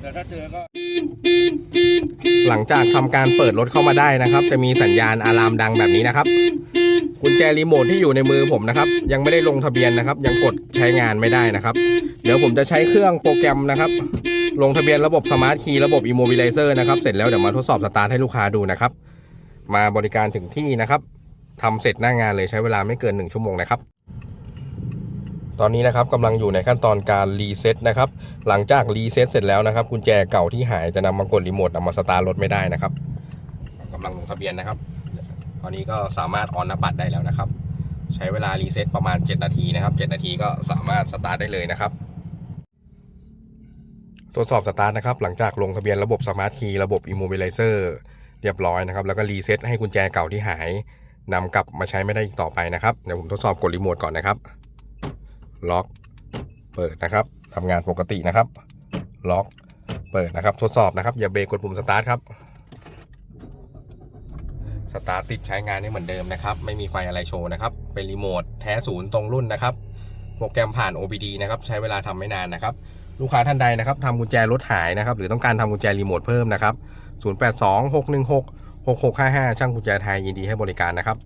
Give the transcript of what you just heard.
แต่ถ้าเจอก็ หลังจากทำการเปิดรถเข้ามาได้นะครับ จะมีสัญญาณอะลามดังแบบนี้นะครับกุญแจรีโมทที่อยู่ในมือผมนะครับ ยังไม่ได้ลงทะเบียนนะครับ ยังกดใช้งานไม่ได้นะครับ เดี๋ยวผมจะใช้เครื่องโปรแกรมนะครับ ลงทะเบียนระบบสมาร์ทคีย์ระบบ Immobilizer นะครับ เสร็จแล้วเดี๋ยวมาทดสอบสตาร์ทให้ลูกค้าดูนะครับ มาบริการถึงที่นะครับทำเสร็จหน้างานเลยใช้เวลาไม่เกิน 1 ชั่วโมงนะครับ ตอนนี้นะครับกำลังอยู่ในขั้นตอนการรีเซ็ตนะครับ หลังจากรีเซ็ตเสร็จแล้วนะครับกุญแจเก่าที่หายจะนำมากดรีโมทนำมาสตาร์ทรถไม่ได้นะครับกำลังลงทะเบียนนะครับ ตอนนี้ก็สามารถออนนับัตรได้แล้วนะครับ ใช้เวลารีเซ็ตประมาณ 7 นาทีนะครับ 7 นาทีก็สามารถสตาร์ทได้เลยนะครับตรวจสอบสตาร์ทนะครับหลังจากลงทะเบียนระบบสมาร์ทคีย์ระบบ Immobilizer เรียบร้อยนะครับ แล้วก็รีเซ็ตให้กุญแจเก่าที่หายนำกลับมาใช้ไม่ได้อีกต่อไปนะครับ เดี๋ยวผมทดสอบกดรีโมทก่อนนะครับ ล็อกเปิดนะครับทำงานปกตินะครับ ล็อกเปิดนะครับ ทดสอบนะครับ อย่าเบรกกดปุ่มสตาร์ทครับสตาร์ทติดใช้งานได้เหมือนเดิมนะครับ ไม่มีไฟอะไรโชว์นะครับ เป็นรีโมทแท้ศูนย์ตรงรุ่นนะครับ โปรแกรมผ่าน OBD นะครับ ใช้เวลาทำไม่นานนะครับ ลูกค้าท่านใดนะครับทำกุญแจรถหายนะครับ หรือต้องการทำกุญแจรีโมทเพิ่มนะครับ 082 616 6655 ช่างกุญแจไทยยินดีให้บริการนะครับ